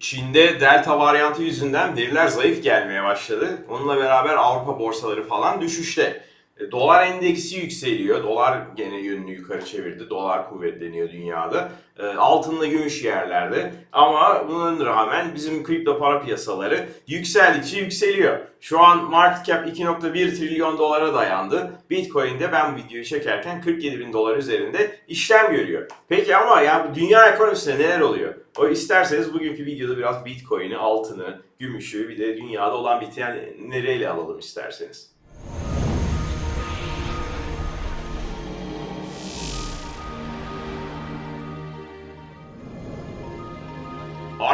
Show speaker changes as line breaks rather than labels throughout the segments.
Çin'de delta varyantı yüzünden veriler zayıf gelmeye başladı. Onunla beraber Avrupa borsaları falan düşüşte. E, Dolar endeksi yükseliyor. Dolar gene yönünü yukarı çevirdi. Dolar kuvvetleniyor dünyada. E, Altınla gümüş yerlerde. Ama bunun rağmen bizim kripto para piyasaları yükseldikçe yükseliyor. Şu an market cap 2.1 trilyon dolara dayandı. Bitcoin'de ben bu videoyu çekerken 47 bin dolar üzerinde işlem görüyor. Peki ama ya dünya ekonomisinde neler oluyor? O isterseniz bugünkü videoda biraz Bitcoin'i, altını, gümüşü bir de dünyada olan biten nereyle alalım isterseniz.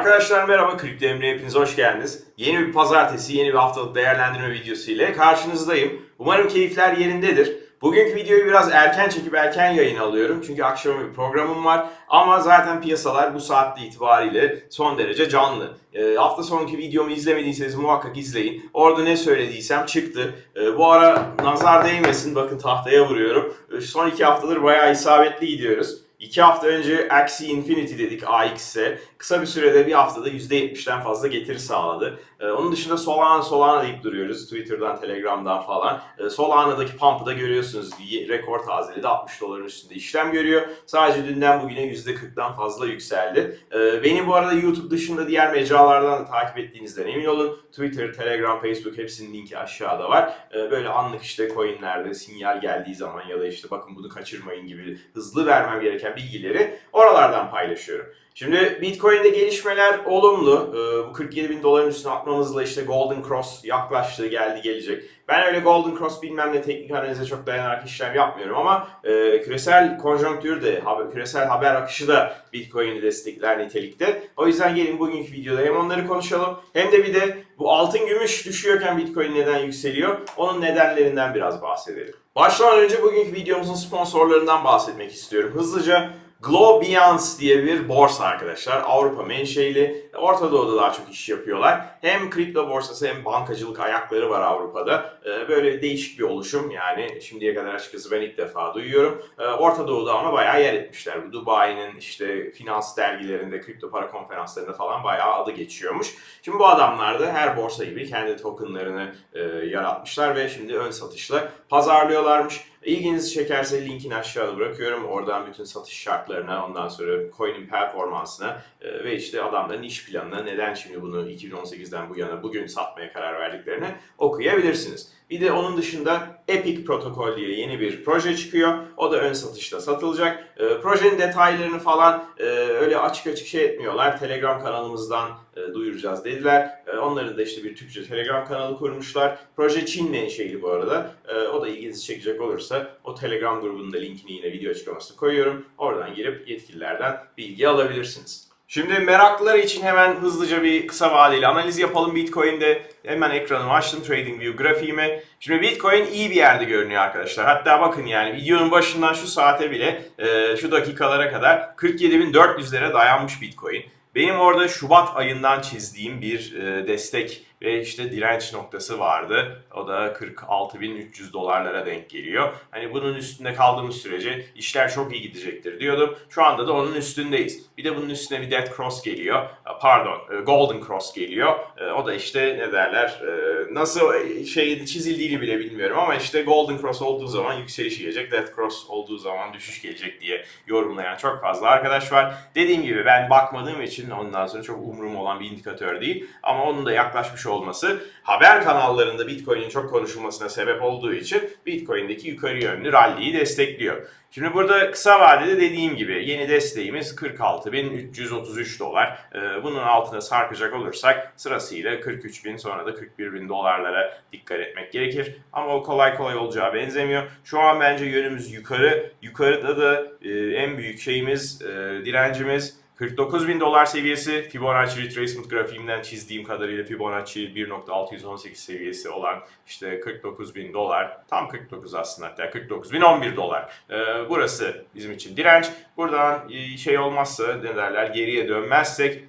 Arkadaşlar merhaba, Kripto Emre hepiniz hoş geldiniz. Yeni bir pazartesi, yeni bir haftalık değerlendirme videosu ile karşınızdayım. Umarım keyifler yerindedir. Bugünkü videoyu biraz erken çekip erken yayın alıyorum. Çünkü akşam bir programım var. Ama zaten piyasalar bu saatte itibariyle son derece canlı. Ee, hafta sonki videomu izlemediyseniz muhakkak izleyin. Orada ne söylediysem çıktı. Ee, bu ara nazar değmesin. Bakın tahtaya vuruyorum. Ee, son iki haftadır bayağı isabetli gidiyoruz. İki hafta önce Axie Infinity dedik AX'e. Kısa bir sürede bir haftada %70'den fazla getiri sağladı. Ee, onun dışında Solana Solana deyip duruyoruz. Twitter'dan, Telegram'dan falan. Ee, Solana'daki pump'ı da görüyorsunuz. Rekor tazeledi. 60 doların üstünde işlem görüyor. Sadece dünden bugüne %40'dan fazla yükseldi. Ee, beni bu arada YouTube dışında diğer mecralardan da takip ettiğinizden emin olun. Twitter, Telegram, Facebook hepsinin linki aşağıda var. Böyle anlık işte coinlerde sinyal geldiği zaman ya da işte bakın bunu kaçırmayın gibi hızlı vermem gereken bilgileri oralardan paylaşıyorum. Şimdi Bitcoin'de gelişmeler olumlu. Ee, bu 47 bin doların üstüne atmamızla işte Golden Cross yaklaştı, geldi, gelecek. Ben öyle Golden Cross bilmem ne teknik analize çok dayanarak işlem yapmıyorum ama e, küresel konjonktür de, küresel haber akışı da Bitcoin'i destekler nitelikte. O yüzden gelin bugünkü videoda hem onları konuşalım hem de bir de bu altın gümüş düşüyorken Bitcoin neden yükseliyor onun nedenlerinden biraz bahsedelim. Başlamadan önce bugünkü videomuzun sponsorlarından bahsetmek istiyorum. Hızlıca Globiance diye bir borsa arkadaşlar. Avrupa menşeli. Orta Doğu'da daha çok iş yapıyorlar. Hem kripto borsası hem bankacılık ayakları var Avrupa'da. Ee, Böyle değişik bir oluşum. Yani şimdiye kadar açıkçası ben ilk defa duyuyorum. Ee, Orta Doğu'da ama bayağı yer etmişler. Dubai'nin işte finans dergilerinde, kripto para konferanslarında falan bayağı adı geçiyormuş. Şimdi bu adamlar da her borsa gibi kendi tokenlarını e, yaratmışlar ve şimdi ön satışla pazarlıyorlarmış. İlginizi çekerse linkini aşağıda bırakıyorum. Oradan bütün satış şartlarına, ondan sonra coin'in performansına e, ve işte adamların iş planına neden şimdi bunu 2018'den bu yana bugün satmaya karar verdiklerini okuyabilirsiniz. Bir de onun dışında Epic Protocol diye yeni bir proje çıkıyor. O da ön satışta satılacak. E, projenin detaylarını falan e, öyle açık açık şey etmiyorlar. Telegram kanalımızdan e, duyuracağız dediler. E, onların da işte bir Türkçe Telegram kanalı kurmuşlar. Proje Çin menşeli bu arada. E, o da ilginizi çekecek olursa o Telegram grubunun da linkini yine video açıklamasına koyuyorum. Oradan girip yetkililerden bilgi alabilirsiniz. Şimdi meraklıları için hemen hızlıca bir kısa vadeli analiz yapalım Bitcoin'de. Hemen ekranımı açtım TradingView grafiğime. Şimdi Bitcoin iyi bir yerde görünüyor arkadaşlar. Hatta bakın yani videonun başından şu saate bile e, şu dakikalara kadar 47.400'lere dayanmış Bitcoin. Benim orada Şubat ayından çizdiğim bir e, destek ve işte direnç noktası vardı. O da 46.300 dolarlara denk geliyor. Hani bunun üstünde kaldığımız sürece işler çok iyi gidecektir diyordum. Şu anda da onun üstündeyiz. Bir de bunun üstüne bir Dead Cross geliyor. Pardon, e, Golden Cross geliyor. E, O da işte ne derler, e, nasıl şey çizildiğini bile bilmiyorum ama işte Golden Cross olduğu zaman yükseliş gelecek, Death Cross olduğu zaman düşüş gelecek diye yorumlayan çok fazla arkadaş var. Dediğim gibi ben bakmadığım için ondan sonra çok umurum olan bir indikatör değil. Ama onun da yaklaşmış olması haber kanallarında Bitcoin'in çok konuşulmasına sebep olduğu için Bitcoin'deki yukarı yönlü rally'yi destekliyor. Şimdi burada kısa vadede dediğim gibi yeni desteğimiz 46.333 dolar. Ee, Bunun altına sarkacak olursak sırasıyla 43.000 sonra da 41.000 dolarlara dikkat etmek gerekir. Ama o kolay kolay olacağı benzemiyor. Şu an bence yönümüz yukarı. Yukarıda da e, en büyük şeyimiz, e, direncimiz 49 bin dolar seviyesi Fibonacci Retracement grafiğimden çizdiğim kadarıyla Fibonacci 1.618 seviyesi olan işte 49 bin dolar tam 49 aslında hatta 49 bin 11 dolar. Ee, burası bizim için direnç. Buradan e, şey olmazsa ne derler geriye dönmezsek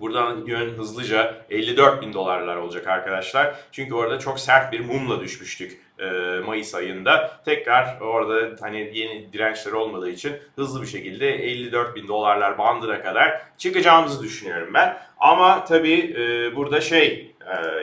Buradan yön hızlıca 54 bin dolarlar olacak arkadaşlar. Çünkü orada çok sert bir mumla düşmüştük e, Mayıs ayında. Tekrar orada hani yeni dirençler olmadığı için hızlı bir şekilde 54 bin dolarlar bandına kadar çıkacağımızı düşünüyorum ben. Ama tabii e, burada şey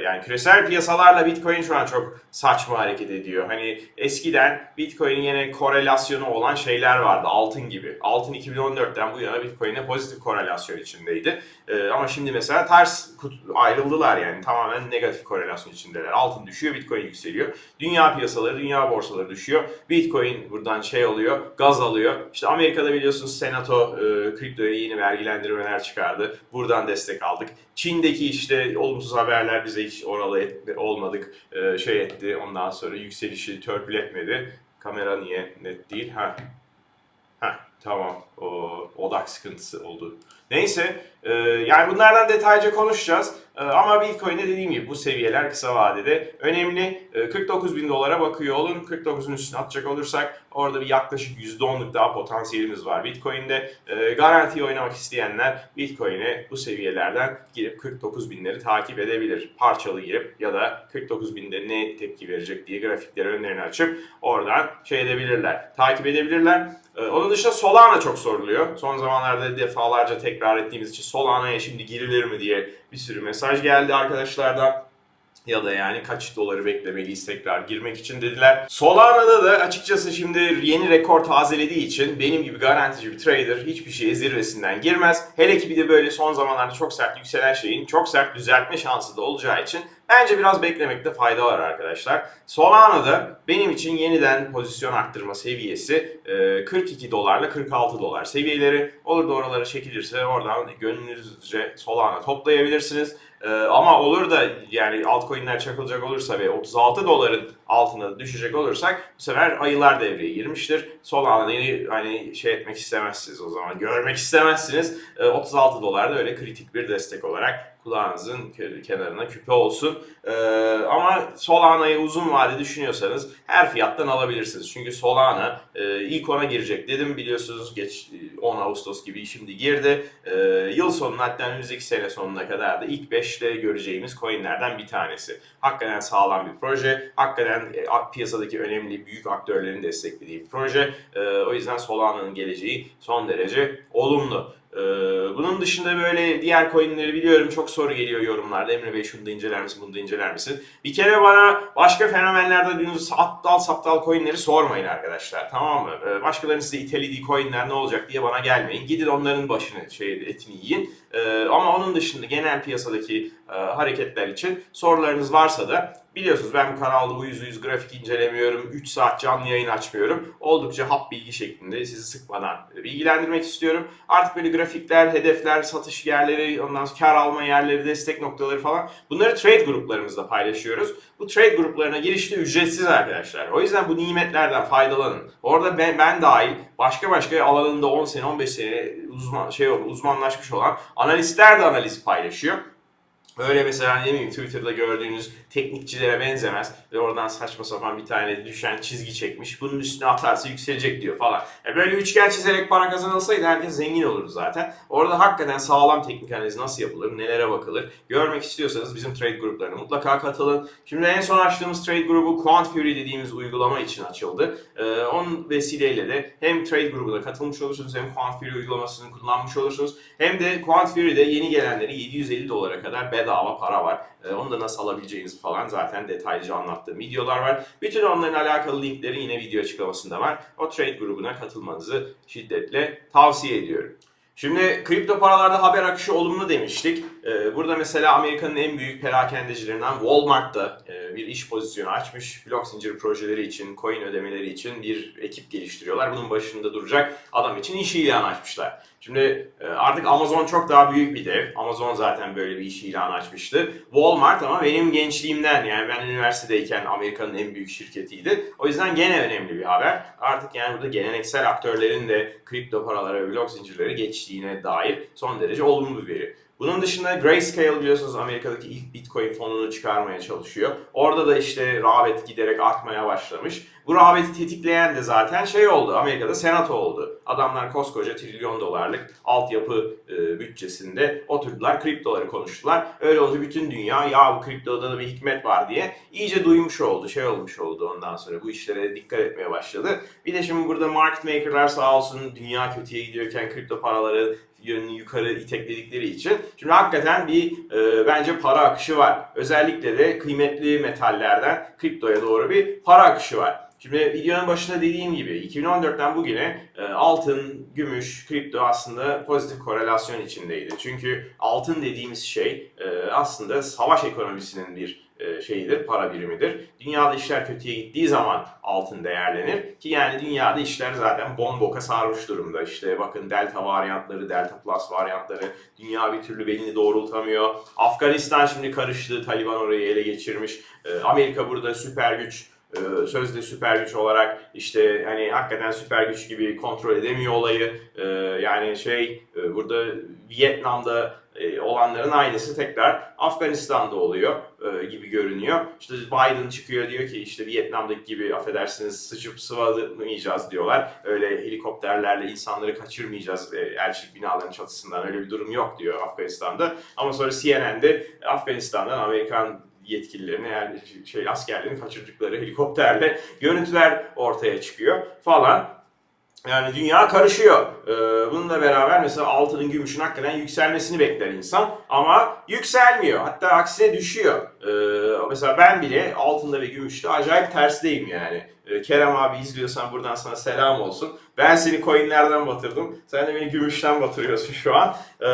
yani küresel piyasalarla Bitcoin şu an çok saçma hareket ediyor. Hani eskiden Bitcoin'in yine korelasyonu olan şeyler vardı. Altın gibi. Altın 2014'ten bu yana Bitcoin'e pozitif korelasyon içindeydi. E, ama şimdi mesela ters ayrıldılar yani. Tamamen negatif korelasyon içindeler. Altın düşüyor, Bitcoin yükseliyor. Dünya piyasaları, dünya borsaları düşüyor. Bitcoin buradan şey oluyor, gaz alıyor. İşte Amerika'da biliyorsunuz Senato e, kriptoya yeni vergilendirmeler çıkardı. Buradan destek aldık. Çin'deki işte olumsuz haberler bize hiç oralı et- olmadık. E, şey etti. Ondan sonra yükselişi törpül etmedi. Kamera niye net değil? Ha. Ha tamam. O, odak sıkıntısı oldu. Neyse, e, yani bunlardan detaylıca konuşacağız. E, ama Bitcoin'de dediğim gibi bu seviyeler kısa vadede önemli. E, 49 bin dolara bakıyor olun. 49'un üstüne atacak olursak orada bir yaklaşık %10'luk daha potansiyelimiz var Bitcoin'de. E, garantiyi oynamak isteyenler Bitcoin'e bu seviyelerden girip 49 binleri takip edebilir. Parçalı girip ya da 49 binde ne tepki verecek diye grafikleri önlerini açıp oradan şey edebilirler. Takip edebilirler. Ee, Onun dışında Solana çok soruluyor. Son zamanlarda defalarca tekrar ettiğimiz için Solana'ya şimdi girilir mi diye bir sürü mesaj geldi arkadaşlardan. Ya da yani kaç doları beklemeliyiz tekrar girmek için dediler. Solana'da da açıkçası şimdi yeni rekor tazelediği için benim gibi garantici bir trader hiçbir şeye zirvesinden girmez. Hele ki bir de böyle son zamanlarda çok sert yükselen şeyin çok sert düzeltme şansı da olacağı için Bence biraz beklemekte fayda var arkadaşlar. Solana'da benim için yeniden pozisyon arttırma seviyesi e, 42 dolarla 46 dolar seviyeleri. Olur da oralara çekilirse oradan gönlünüzce Solana toplayabilirsiniz. E, Ama olur da yani altcoin'ler çakılacak olursa ve 36 doların altına düşecek olursak bu sefer ayılar devreye girmiştir. Solana'yı hani şey etmek istemezsiniz o zaman. Görmek istemezsiniz. E, 36 dolar da öyle kritik bir destek olarak kulağınızın ke- kenarına küpe olsun. Ee, ama Solana'yı uzun vade düşünüyorsanız her fiyattan alabilirsiniz. Çünkü Solana e, ilk ona girecek dedim biliyorsunuz geç e, 10 Ağustos gibi şimdi girdi. Ee, yıl sonuna hatta önümüzdeki sene sonuna kadar da ilk 5'te göreceğimiz coinlerden bir tanesi. Hakikaten sağlam bir proje. Hakikaten e, piyasadaki önemli büyük aktörlerin desteklediği bir proje. Ee, o yüzden Solana'nın geleceği son derece olumlu. Ee, bunun dışında böyle diğer coinleri biliyorum çok soru geliyor yorumlarda. Emre Bey şunu da inceler misin, bunu da inceler misin? Bir kere bana başka fenomenlerde duyduğunuz aptal saptal coinleri sormayın arkadaşlar tamam mı? Ee, başkalarının size itelediği coinler ne olacak diye bana gelmeyin. Gidin onların başını, şey, etini yiyin. Ee, ama onun dışında genel piyasadaki hareketler için sorularınız varsa da biliyorsunuz ben bu kanalda bu yüzde yüz grafik incelemiyorum. 3 saat canlı yayın açmıyorum. Oldukça hap bilgi şeklinde sizi sıkmadan bilgilendirmek istiyorum. Artık böyle grafikler, hedefler, satış yerleri, ondan sonra kar alma yerleri, destek noktaları falan bunları trade gruplarımızda paylaşıyoruz. Bu trade gruplarına giriş de ücretsiz arkadaşlar. O yüzden bu nimetlerden faydalanın. Orada ben, ben dahil başka başka alanında 10 sene 15 sene uzman şey uzmanlaşmış olan analistler de analiz paylaşıyor. Öyle mesela ne bileyim Twitter'da gördüğünüz teknikçilere benzemez ve oradan saçma sapan bir tane düşen çizgi çekmiş. Bunun üstüne atarsa yükselecek diyor falan. E böyle üçgen çizerek para kazanılsaydı herkes zengin olurdu zaten. Orada hakikaten sağlam teknik analiz nasıl yapılır, nelere bakılır görmek istiyorsanız bizim trade gruplarına mutlaka katılın. Şimdi en son açtığımız trade grubu Quant Fury dediğimiz uygulama için açıldı. Ee, onun vesileyle de hem trade grubuna katılmış olursunuz hem Quant Fury uygulamasını kullanmış olursunuz. Hem de Quant Fury'de yeni gelenleri 750 dolara kadar bedava para var. Ee, onu da nasıl alabileceğinizi falan zaten detaylıca anlattığım videolar var. Bütün onların alakalı linkleri yine video açıklamasında var. O trade grubuna katılmanızı şiddetle tavsiye ediyorum. Şimdi kripto paralarda haber akışı olumlu demiştik. Ee, burada mesela Amerika'nın en büyük perakendecilerinden Walmart da e, bir iş pozisyonu açmış. Blok zinciri projeleri için, coin ödemeleri için bir ekip geliştiriyorlar. Bunun başında duracak adam için iş ilanı açmışlar. Şimdi e, artık Amazon çok daha büyük bir dev. Amazon zaten böyle bir iş ilanı açmıştı. Walmart ama benim gençliğimden yani ben üniversitedeyken Amerika'nın en büyük şirketiydi. O yüzden gene önemli bir haber. Artık yani burada geleneksel aktörlerin de kripto paralara ve blok zincirleri geçtiğine dair son derece olumlu bir veri. Bunun dışında Grayscale biliyorsunuz Amerika'daki ilk Bitcoin fonunu çıkarmaya çalışıyor. Orada da işte rağbet giderek artmaya başlamış. Bu rağbeti tetikleyen de zaten şey oldu. Amerika'da senato oldu. Adamlar koskoca trilyon dolarlık altyapı e, bütçesinde oturdular. Kriptoları konuştular. Öyle olunca bütün dünya ya bu kriptoda da bir hikmet var diye iyice duymuş oldu. Şey olmuş oldu ondan sonra. Bu işlere dikkat etmeye başladı. Bir de şimdi burada market makerlar sağ olsun dünya kötüye gidiyorken kripto paraları yönünü yukarı itekledikleri için. Şimdi hakikaten bir e, bence para akışı var. Özellikle de kıymetli metallerden kriptoya doğru bir para akışı var. Şimdi videonun başında dediğim gibi 2014'ten bugüne e, altın, gümüş, kripto aslında pozitif korelasyon içindeydi. Çünkü altın dediğimiz şey e, aslında savaş ekonomisinin bir şeyidir, para birimidir. Dünyada işler kötüye gittiği zaman altın değerlenir ki yani dünyada işler zaten bomboka sarmış durumda. İşte bakın delta varyantları, delta plus varyantları dünya bir türlü belini doğrultamıyor. Afganistan şimdi karıştı, Taliban orayı ele geçirmiş. E, Amerika burada süper güç e, sözde süper güç olarak işte hani hakikaten süper güç gibi kontrol edemiyor olayı. E, yani şey e, burada Vietnam'da e, olanların aynısı tekrar Afganistan'da oluyor e, gibi görünüyor. İşte Biden çıkıyor diyor ki işte Vietnam'daki gibi affedersiniz sıçıp sıvamayacağız diyorlar. Öyle helikopterlerle insanları kaçırmayacağız elçilik binalarının çatısından öyle bir durum yok diyor Afganistan'da. Ama sonra CNN'de Afganistan'dan Amerikan yetkililerini yani şey askerlerini kaçırdıkları helikopterle görüntüler ortaya çıkıyor falan. Yani dünya karışıyor. Ee, bununla beraber mesela altının gümüşün hakikaten yükselmesini bekler insan ama yükselmiyor. Hatta aksine düşüyor. Ee, mesela ben bile altında ve gümüşte acayip tersteyim yani. Ee, Kerem abi izliyorsan buradan sana selam olsun. Ben seni coinlerden batırdım. Sen de beni gümüşten batırıyorsun şu an. Ee,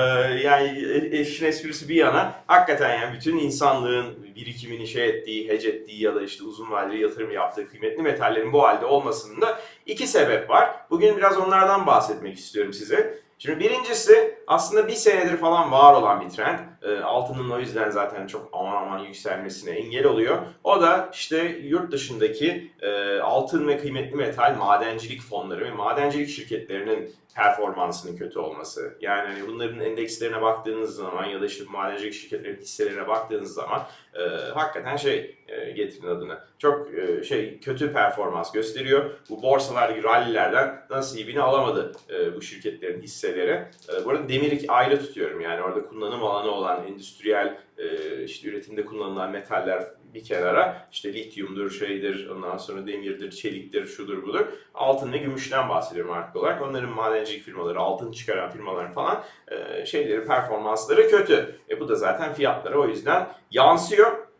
yani e- işin esprisi bir yana hakikaten yani bütün insanlığın birikimini şey ettiği, hece ettiği ya da işte uzun vadeli yatırım yaptığı kıymetli metallerin bu halde olmasının da iki sebep var. Bugün biraz onlardan bahsetmek istiyorum size. Şimdi birincisi aslında bir senedir falan var olan bir trend. E, altının o yüzden zaten çok aman aman yükselmesine engel oluyor. O da işte yurt dışındaki e, altın ve kıymetli metal madencilik fonları ve madencilik şirketlerinin performansının kötü olması. Yani hani bunların endekslerine baktığınız zaman ya da işte madencilik şirketlerinin hisselerine baktığınız zaman e, hakikaten şey e, getirin adını. Çok e, şey kötü performans gösteriyor. Bu borsalardaki rallilerden nasibini alamadı e, bu şirketlerin hisseleri. E, bu arada demiri ayrı tutuyorum yani orada kullanım alanı olan endüstriyel e, işte üretimde kullanılan metaller bir kenara işte lityumdur, şeydir, ondan sonra demirdir, çeliktir, şudur budur. Altın ve gümüşten bahsediyorum artık olarak. Onların madencilik firmaları, altın çıkaran firmaların falan e, şeyleri, performansları kötü. E bu da zaten fiyatlara o yüzden yansıyor.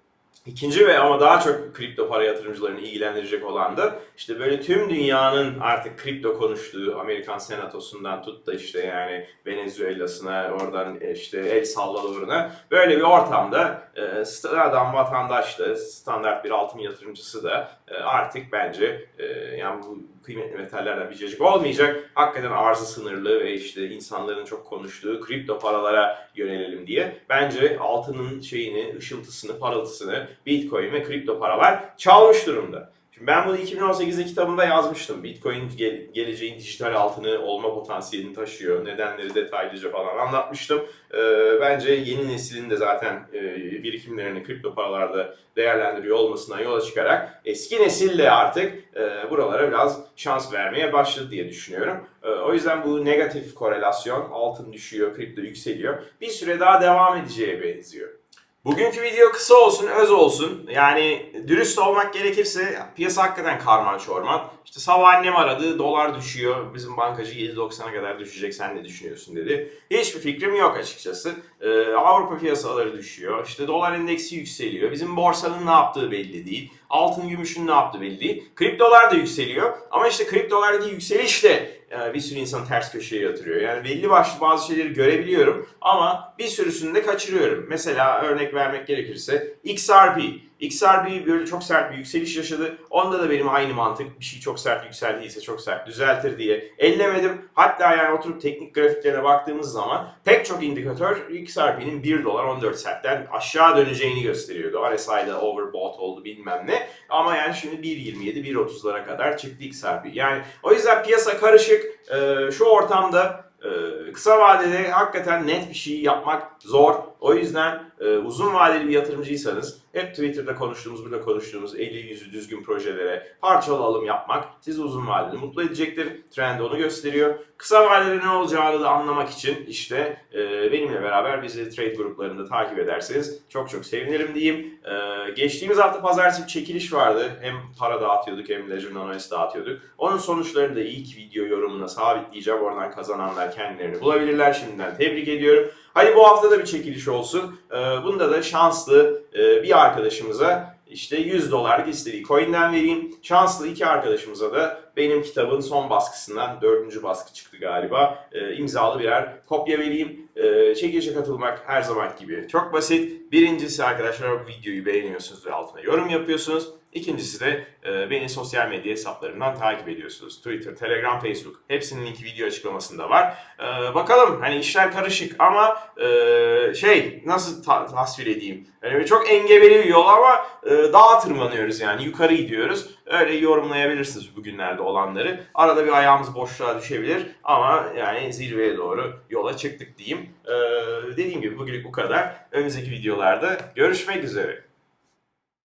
İkinci ve ama daha çok kripto para yatırımcılarını ilgilendirecek olan da işte böyle tüm dünyanın artık kripto konuştuğu Amerikan senatosundan tut da işte yani Venezuela'sına oradan işte El Salvador'una böyle bir ortamda e, sıradan vatandaş da standart bir altın yatırımcısı da e, artık bence e, yani bu kıymetli metallerden bir cacık olmayacak. Hakikaten arzı sınırlı ve işte insanların çok konuştuğu kripto paralara yönelelim diye. Bence altının şeyini, ışıltısını, parıltısını Bitcoin ve kripto paralar çalmış durumda. Şimdi ben bunu 2018'de kitabımda yazmıştım. Bitcoin gel- geleceğin dijital altını olma potansiyelini taşıyor. Nedenleri detaylıca falan anlatmıştım. Ee, bence yeni neslin de zaten e, birikimlerini kripto paralarda değerlendiriyor olmasından yola çıkarak eski nesil de artık e, buralara biraz şans vermeye başladı diye düşünüyorum. E, o yüzden bu negatif korelasyon altın düşüyor, kripto yükseliyor. Bir süre daha devam edeceğe benziyor. Bugünkü video kısa olsun, öz olsun. Yani dürüst olmak gerekirse piyasa hakikaten karman çorman. İşte sabah annem aradı, dolar düşüyor. Bizim bankacı 7.90'a kadar düşecek, sen ne düşünüyorsun dedi. Hiçbir fikrim yok açıkçası. Ee, Avrupa piyasaları düşüyor. İşte dolar endeksi yükseliyor. Bizim borsanın ne yaptığı belli değil. Altın, gümüşün ne yaptığı belli değil. Kriptolar da yükseliyor. Ama işte kriptolardaki yükseliş de e, bir sürü insan ters köşeye yatırıyor. Yani belli başlı bazı şeyleri görebiliyorum ama bir sürüsünü de kaçırıyorum. Mesela örnek vermek gerekirse XRP. XRP böyle çok sert bir yükseliş yaşadı. Onda da benim aynı mantık bir şey çok sert yükseldiyse çok sert düzeltir diye ellemedim. Hatta yani oturup teknik grafiklerine baktığımız zaman pek çok indikatör XRP'nin 1 dolar 14 centten aşağı döneceğini gösteriyordu. RSI'da overbought oldu bilmem ne. Ama yani şimdi 1.27 1.30'lara kadar çıktı XRP. Yani o yüzden piyasa karışık. Ee, şu ortamda Ee, kısa vadede hakikaten net bir şey yapmak zor. O yüzden e, uzun vadeli bir yatırımcıysanız hep Twitter'da konuştuğumuz, burada konuştuğumuz 50 yüzü düzgün projelere parçalı alım yapmak sizi uzun vadede mutlu edecektir. Trend onu gösteriyor. Kısa vadede ne olacağını da anlamak için işte e, benimle beraber bizi trade gruplarında takip ederseniz çok çok sevinirim diyeyim. E, geçtiğimiz hafta pazartesi bir çekiliş vardı. Hem para dağıtıyorduk hem Ledger Nanois dağıtıyorduk. Onun sonuçlarını da ilk video yorumuna sabitleyeceğim. Oradan kazananlar kendilerini bulabilirler. Şimdiden tebrik ediyorum. Hadi bu hafta da bir çekiliş olsun. Ee, bunda da şanslı e, bir arkadaşımıza işte 100 dolarlık istediği coin'den vereyim. Şanslı iki arkadaşımıza da benim kitabın son baskısından, dördüncü baskı çıktı galiba, e, imzalı birer kopya vereyim. E, çekilişe katılmak her zaman gibi çok basit. Birincisi arkadaşlar bu videoyu beğeniyorsunuz ve altına yorum yapıyorsunuz. İkincisi de e, beni sosyal medya hesaplarından takip ediyorsunuz. Twitter, Telegram, Facebook. Hepsinin linki video açıklamasında var. E, bakalım hani işler karışık ama e, şey nasıl ta- tasvir edeyim? Yani çok engebeli bir yol ama e, dağa tırmanıyoruz yani yukarı gidiyoruz. Öyle yorumlayabilirsiniz bugünlerde olanları. Arada bir ayağımız boşluğa düşebilir ama yani zirveye doğru yola çıktık diyeyim. E, dediğim gibi bugünlük bu kadar. Önümüzdeki videolarda görüşmek üzere.